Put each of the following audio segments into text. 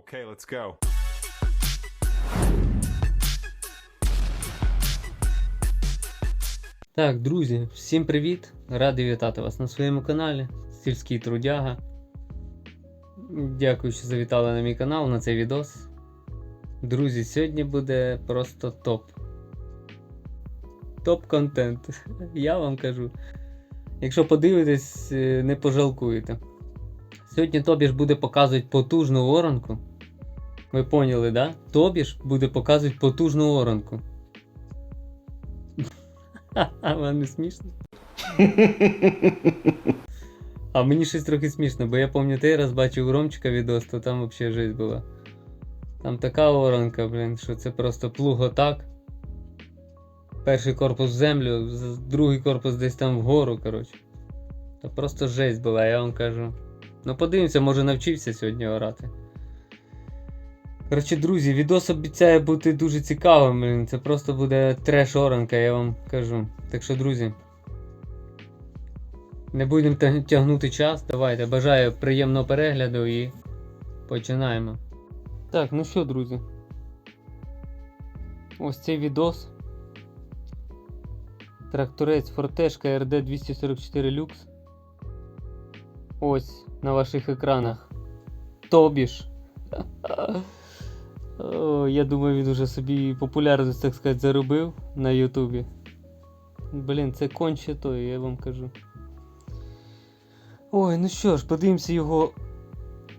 Okay, let's go. Так, друзі, всім привіт! Радий вітати вас на своєму каналі Сільський Трудяга. Дякую, що завітали на мій канал на цей відос. Друзі, сьогодні буде просто топ. Топ-контент. Я вам кажу. Якщо подивитесь, е, не пожалкуєте. Сьогодні Тобіш буде показувати потужну оранку. Ви поняли, да? Тобіш буде показувати потужну оранку. А вам не смішно? А мені щось трохи смішно, бо я пам'ятаю, раз бачив у Ромчика відос, то там взагалі жесть була. Там така оранка, блін, що це просто плуг отак. Перший корпус в землю, другий корпус десь там вгору, коротше. Та просто жесть була, я вам кажу. Ну подивимося, може навчився сьогодні орати. Коротше, друзі, відос обіцяє бути дуже цікавим. блін. Це просто буде треш оранка, я вам кажу. Так що, друзі. Не будемо тягнути час. Давайте. Бажаю приємного перегляду і починаємо. Так, ну що, друзі. Ось цей відос. Тракторець Фортешка RD 244 Lux. Ось на ваших екранах. Тобіш. О, я думаю, він уже собі популярність, так сказати, заробив на Ютубі. Блін, це конче той, я вам кажу. Ой, ну що ж, подивимося його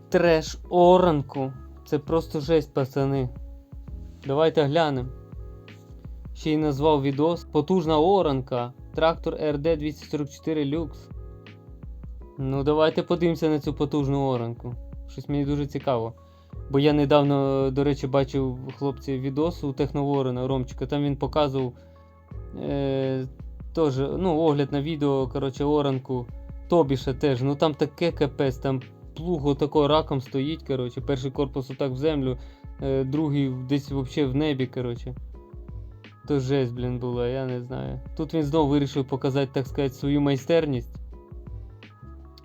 треш оранку. Це просто жесть, пацани. Давайте глянемо. Ще й назвав відос. Потужна оранка. Трактор RD 244 Lux. Ну, давайте подивимося на цю потужну оранку. Щось мені дуже цікаво. Бо я недавно, до речі, бачив хлопці відос у Техноворона Ромчика. Там він показував е, теж, ну, огляд на відео, коротше, оранку. Тобіша теж. Ну там таке капець, там плуг отако раком стоїть. коротше, Перший корпус отак в землю, е, другий десь взагалі в небі. коротше. То жесть, блін, була, я не знаю. Тут він знову вирішив показати, так сказати, свою майстерність.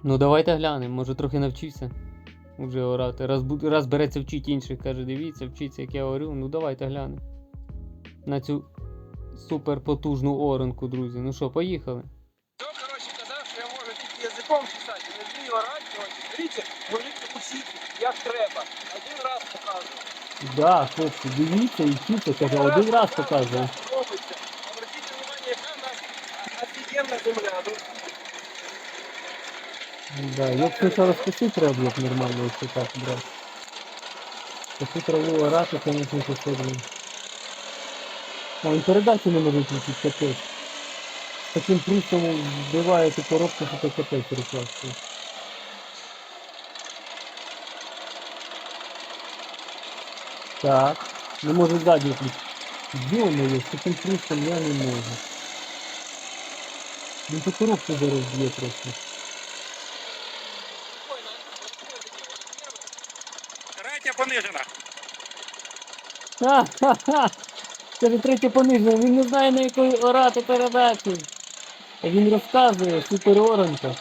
Ну, давайте глянемо, може трохи навчився вже орати. Раз, раз береться вчить інших, каже, дивіться, вчіться, як я орю. Ну давайте глянемо. На цю супер потужну оранку, друзі. Ну що, поїхали. Хто, коротше, казав, що я можу тільки язиком чесати, не вмію орати, беріть, можете учити, як треба. Один раз показую. Да, хлопці, дивіться і вчіться, каже, один раз показує. Обратіть увагу, яка в нас офігенна земля. Ну, Да, що розпустити треба було б нормально, якщо так брати. Таку траву орати, звісно, це. А він передачі не може включити, капець. Таким прустом вбиває ту коробку, що це капець перекласти. Так, не може ззаді включити. Ё-моё, з таким прустом я не можу. Він ту коробку зараз просто. Понижена. Ха-ха-ха! Це вже третє пониження, він не знає на якої орати передачі. А він розказує, супер оранка.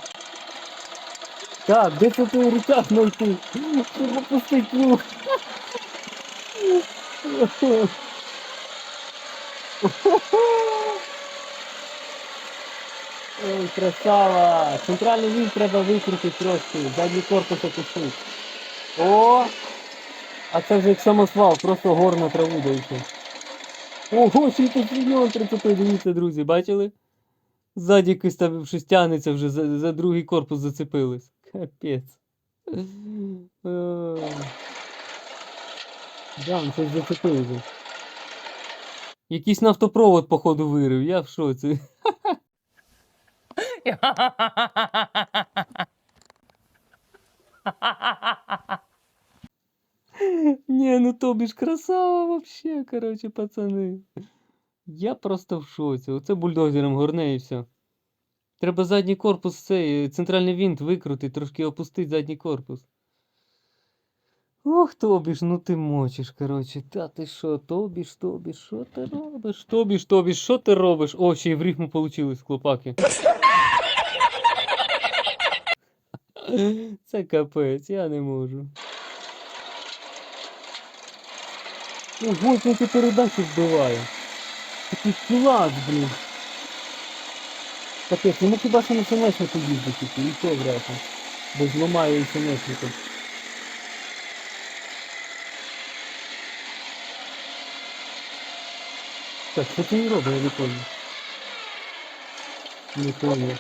Так, де це той руках знайти? Щоб опустити плуг. Ой, красава! Центральний вінт треба викрутити трошки, задній корпус опустити. О! А це вже як самосвал, просто гор на траву дойшов. Ого, ще й тут мільйон прицепив, дивіться, друзі, бачили? Ззаді якось там щось тягнеться вже за, за другий корпус зацепились. Капець. Ой. Да, він щось зацепив. Якийсь нафтопровод, походу, вирив, я в шоці. Не, ну тобі ж красава вообще, короче, пацани. Я просто в шоці. Оце бульдозером горне і все. Треба задній корпус цей, центральний винт викрутити, трошки опустити задній корпус. Ох, Тобіш, ну ти мочиш, короче. Та ти що, Тобіш, Тобіш, що ти робиш? Тобіш, Тобіш, що ти робиш? О, ще й в рифму получилось, хлопаки. Це капець, я не можу. Ти передачу вбиває. Такий клас, блін. Капець, йому хіба що на сонечнику їздити, і то вряд ли. Бо зламає і сонечником. Так, що ти не робиш, я не понял. Не понял.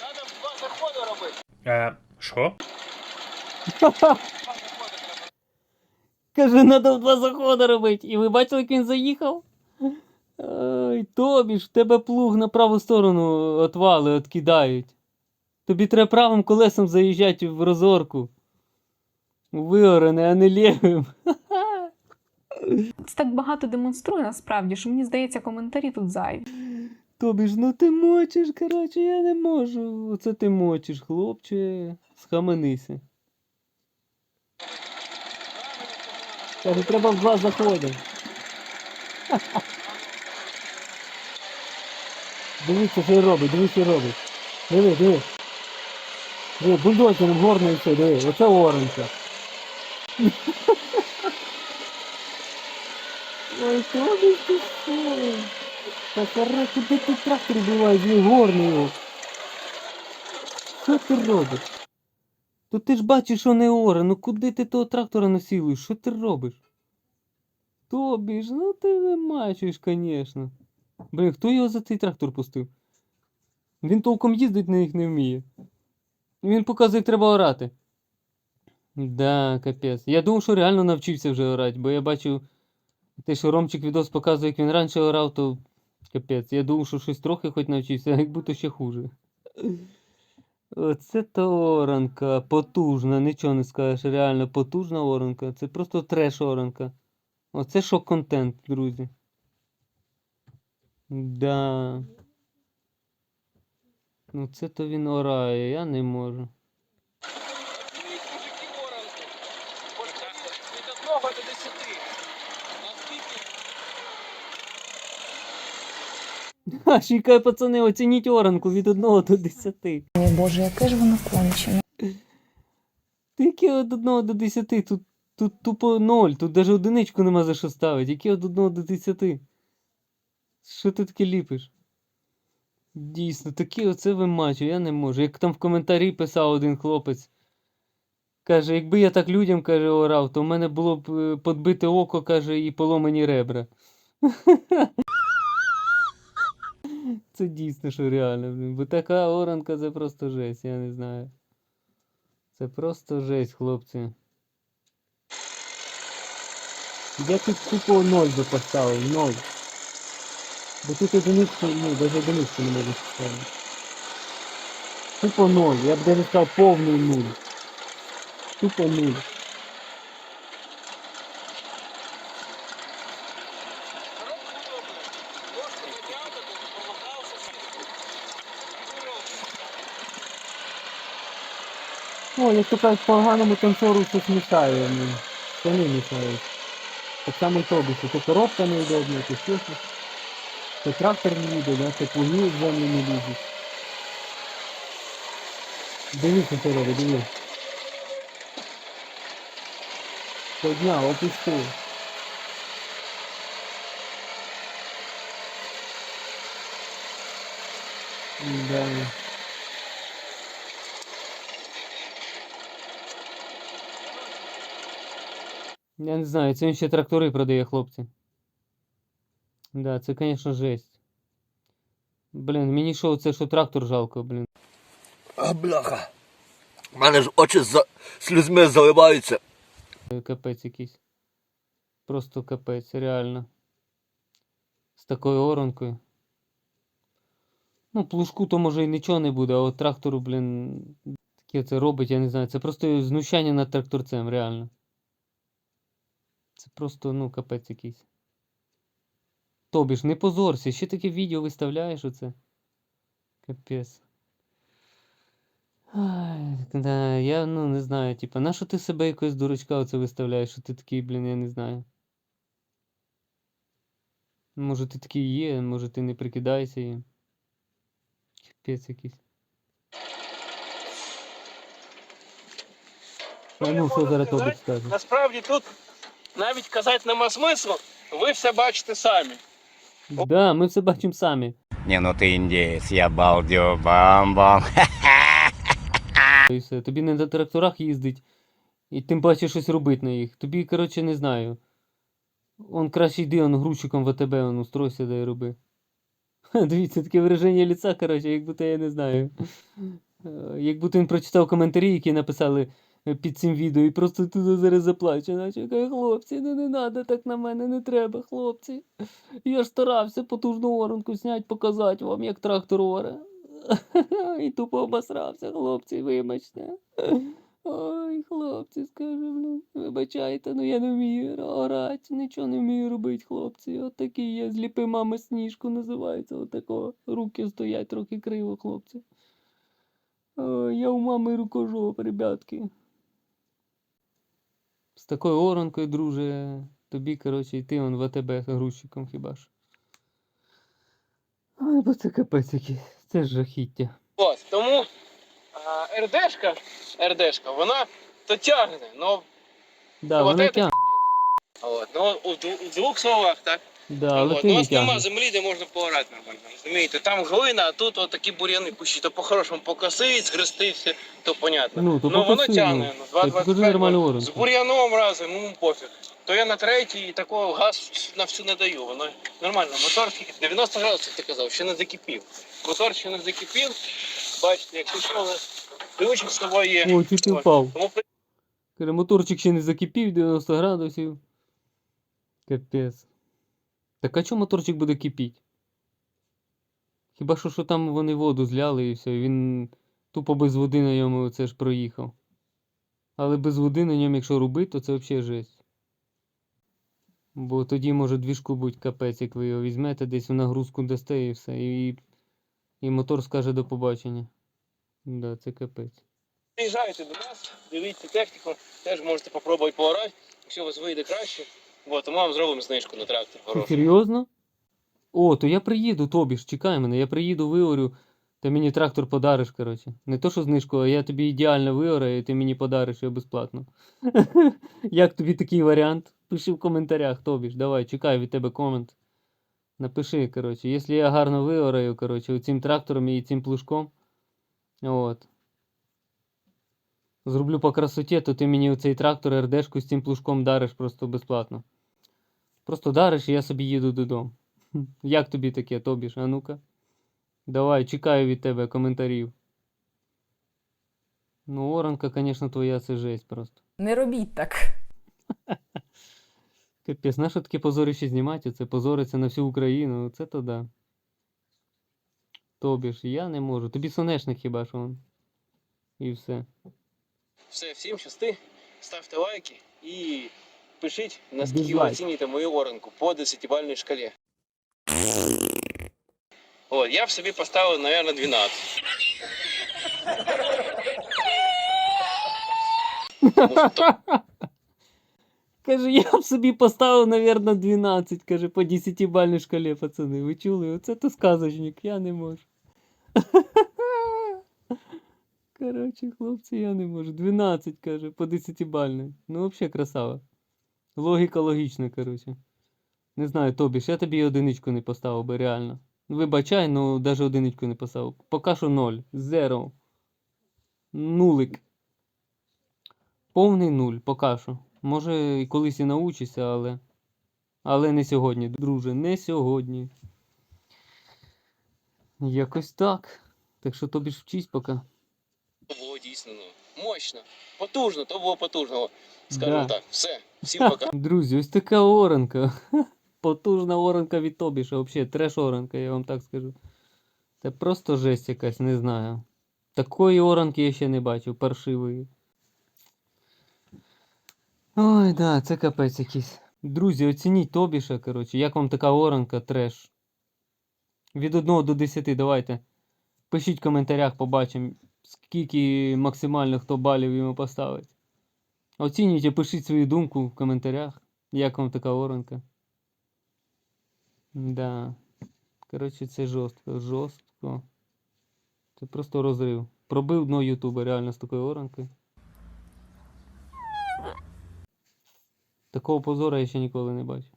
Надо два заходи робити. Е, що? Каже, треба в два заходи робити. І ви бачили, як він заїхав? Ой, тобі ж в тебе плуг на праву сторону отвали, откидають. Тобі треба правим колесом заїжджати в розорку. Виорене, а не лівим. Це так багато демонструє насправді, що мені здається, коментарі тут зайві. Тобі ж, ну ти мочиш, коротше, я не можу. Оце ти мочиш, хлопче. Схаменися. Каже, треба в два заходи. Дивіться, що робить, дивіться, що робить. Диви, диви. Диви, бульдозером горно все, диви, оце оранка. Ой, тобі ти що? Та кара, куди ти трактор буваєш, він горний його. Що ти робиш? То ти ж бачиш, що не оре, ну куди ти того трактора насілуєш? Що ти робиш? Тобі ж, ну ти вимачуєш, звісно. Блін, хто його за цей трактор пустив? Він толком їздить на них не вміє. Він показує, як треба орати. Да, капець. Я думав, що реально навчився вже орати, бо я бачив, те, що Ромчик відос показує, як він раніше орав, то капець. Я думав, що щось трохи хоч навчився, а як будто ще хуже. Оце то оранка, потужна, нічого не скажеш, реально потужна оранка. Це просто треш оранка. Оце шок контент, друзі. Да. Ну це то він орає, я не можу. Оцініть, мужики, оранку. От Від одного до десяти. Наскільки Ха, чекай, пацани, оцініть оранку від 1 до 10. Ой, Боже, яке ж воно кончене. Тільки від 1 до 10, тут, тут тупо 0, тут навіть одиничку нема за що ставити. Які від 1 до 10? Що ти таке ліпиш? Дійсно, такі оце вимачу, я не можу. Як там в коментарі писав один хлопець. Каже, якби я так людям каже, орав, то в мене було б е, подбите око, каже, і поломані ребра. це дійсно, що реально, блін. Бо така оранка це просто жесть, я не знаю. Це просто жесть, хлопці. Я тут тупо ноль би поставив, ноль. Бо тут одиничку, ну, навіть одиничку не можу поставити. Тупо ноль, я б навіть сказав повний 0. Тупо 0. Вироб. О, як то поганому танцору щось мішає, ну, штани мішають. Так само що то коробка неудобна, то щось. То трактор не їде, да? то плуги в землю не лізуть. Дивіться, що робить, дивись. Подняв, опустив. Да. Я не знаю, це він ще трактори продає, хлопці. Да, це, звісно, жесть. Блін, мені що це, що трактор жалко, блін. А бляха. У мене ж очі за слізьми заливаються. Капець якийсь. Просто капець, реально. З такою оранкою. Ну, плужку то може і нічого не буде, а от трактору, блін, таке це робить, я не знаю. Це просто знущання над тракторцем, реально. Просто, ну, капець якийсь. Тобі ж не позорся, ще таке відео виставляєш оце. Капець. Да, я ну не знаю, типа, на що ти себе якось дурачка оце виставляєш, що ти такий, блін, я не знаю. Може ти такий є, може ти не прикидаєшся їм. Капець якийсь. А ну що зараз тобі скаже? Насправді тут навіть казати нема смислу, ви все бачите самі. Да, ми все бачимо самі. Не, ну ты индеец, я балдю, бам-бам. І все. Тобі не на тракторах їздить, і тим паче щось робити на їх. Тобі, коротше, не знаю. Он краще йди он грузчиком в АТБ, он устройся, да і роби. Дивіться, таке вираження ліца, коротше, як будто я не знаю. Е, Як будто він прочитав коментарі, які написали під цим відео, і просто туди зараз заплаче, наче каже, хлопці, ну не треба так на мене, не треба, хлопці. Я ж старався потужну оранку зняти, показати вам, як трактор оре. І тупо обосрався, хлопці, вибачте. Ой, хлопці, скажу, блін, вибачайте, ну я не вмію орати, нічого не вмію робити, хлопці. От такий я зліпи мами сніжку називається. Отако. Руки стоять трохи криво, хлопці. Ой, я у мами рукожоп, ребятки. З такою оранкою, друже, тобі, коротше, йти он в АТБ грузчиком хіба ж. Ой, бо це капець якийсь. Це ж жахіття. От, тому а, РДшка, РДшка, вона то тягне, но, Да, Вот вона это тягне. от, ну, у, дву- у двох словах, так? Да, але От, ти ну, у не вас нема землі, де можна поорати нормально. Розумієте, там глина, а тут от такі бур'яни кущі, то по-хорошому покосить, згрести то понятно. Ну, то ну воно покоси, тягне, ну. ну, Так покажи 2,25, нормальну ну, оранку. з бур'яном разом, ну пофіг. То я на третій і такого газ на всю не даю. Воно нормально. Мотор скільки? 90 градусів ти казав, ще не закипів. Мотор ще не закипів. Бачите, якщо що, ключик з собою є. О, чуть не От. впав. Тому Каже, моторчик ще не закипів 90 градусів. Капець. Так а чому моторчик буде кипіти? Хіба що, що там вони воду зляли і все, він тупо без води на ньому це ж проїхав. Але без води на ньому, якщо робити, то це взагалі жесть. Бо тоді може двіжку будь капець, як ви його візьмете, десь в нагрузку дасте і все. І, і мотор скаже до побачення. Да, це капець. Приїжджайте до нас, дивіться техніку, теж можете попробувати поорати. Якщо у вас вийде краще, от, то ми вам зробимо знижку на трактор. Ти Хорошу. серйозно? О, то я приїду, тобі ж, чекай мене, я приїду, виорю, ти мені трактор подариш, коротше. Не то, що знижку, а я тобі ідеально виораю, і ти мені подариш його безплатно. Як тобі такий варіант? Пиши в коментарях, тобі ж, давай, чекаю від тебе комент. Напиши, коротше, якщо я гарно виораю, коротше, цим трактором і цим плужком. От. Зроблю по красоті, то ти мені оцей трактор РДшку з цим плужком дариш просто безплатно. Просто дариш, і я собі їду додому. Як тобі таке, тобі ж? А ну-ка. Давай, чекаю від тебе коментарів. Ну, оранка, звісно, твоя це жесть просто. Не робіть так. Капець, на що таке позорище знімати? Це позориться на всю Україну. Це то да. Тобі ж, я не можу. Тобі сонешник хіба що он. І все. Все, всім щасти, ставте лайки і пишіть, наскільки ви Дизлайк. оцінюєте мою оранку по 10-бальній шкалі. От, я б собі поставив, мабуть, 12. Тому що то- Каже, я б собі поставив, навірно, 12, каже, по 10-бальній шкалі, пацани. Ви чули? Оце то сказочник, я не можу. Коротше, хлопці, я не можу. 12, каже, по 10-бальній. Ну, взагалі красава. Логіка логічна, коротше. Не знаю, тобі ж я тобі одиничку не поставив би, реально. Вибачай, ну навіть одиничку не поставив. Поки що 0. Зеро. Нулик. Повний нуль, поки що. Може, і колись і научишся, але. Але не сьогодні, друже, не сьогодні. Якось так. Так що тобі ж вчись поки. було дійсно ну, мощно, потужно, то було потужно. Скажімо Да. так, все. Всім пока. Друзі, ось така оранка. Потужна оранка від Тобіша, взагалі, треш оранка, я вам так скажу. Це просто жесть якась, не знаю. Такої оранки я ще не бачив, паршивої. Ой, да, це капець якийсь. Друзі, оцініть Тобіша, коротше, як вам така оранка, треш. Від 1 до 10 давайте. Пишіть в коментарях, побачимо, скільки максимально хто балів йому поставить. Оцінюйте, пишіть свою думку в коментарях, як вам така оранка. Да. Коротше, це жорстко. Жорстко. Це просто розрив. Пробив дно Ютуба реально з такою оранкою. Такого позору я ще ніколи не бачив.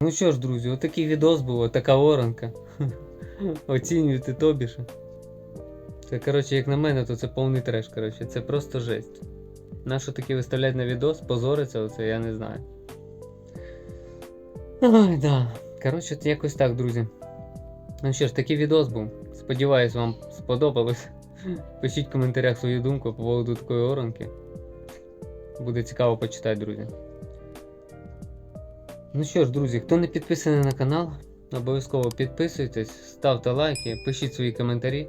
Ну що ж, друзі, отакий відос був, отака оранка. Оцінюйте тобіше. Це, коротше, як на мене, то це повний треш, коротше, це просто жесть. Нащо таке виставлять на відос, позориться оце, я не знаю. Ой, да. Коротше, це якось так, друзі. Ну що ж, такий відос був. Сподіваюсь, вам сподобалось. Пишіть в коментарях свою думку по поводу такої оранки. Буде цікаво почитати, друзі. Ну що ж, друзі, хто не підписаний на канал, обов'язково підписуйтесь, ставте лайки, пишіть свої коментарі.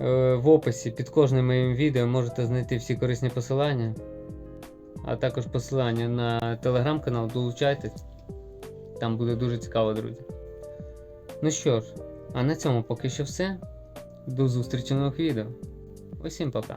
Е, В описі під кожним моїм відео можете знайти всі корисні посилання, а також посилання на телеграм-канал, долучайтесь. Там буде дуже цікаво, друзі. Ну що ж, а на цьому поки що все. До зустрічі в нових відео. Усім пока.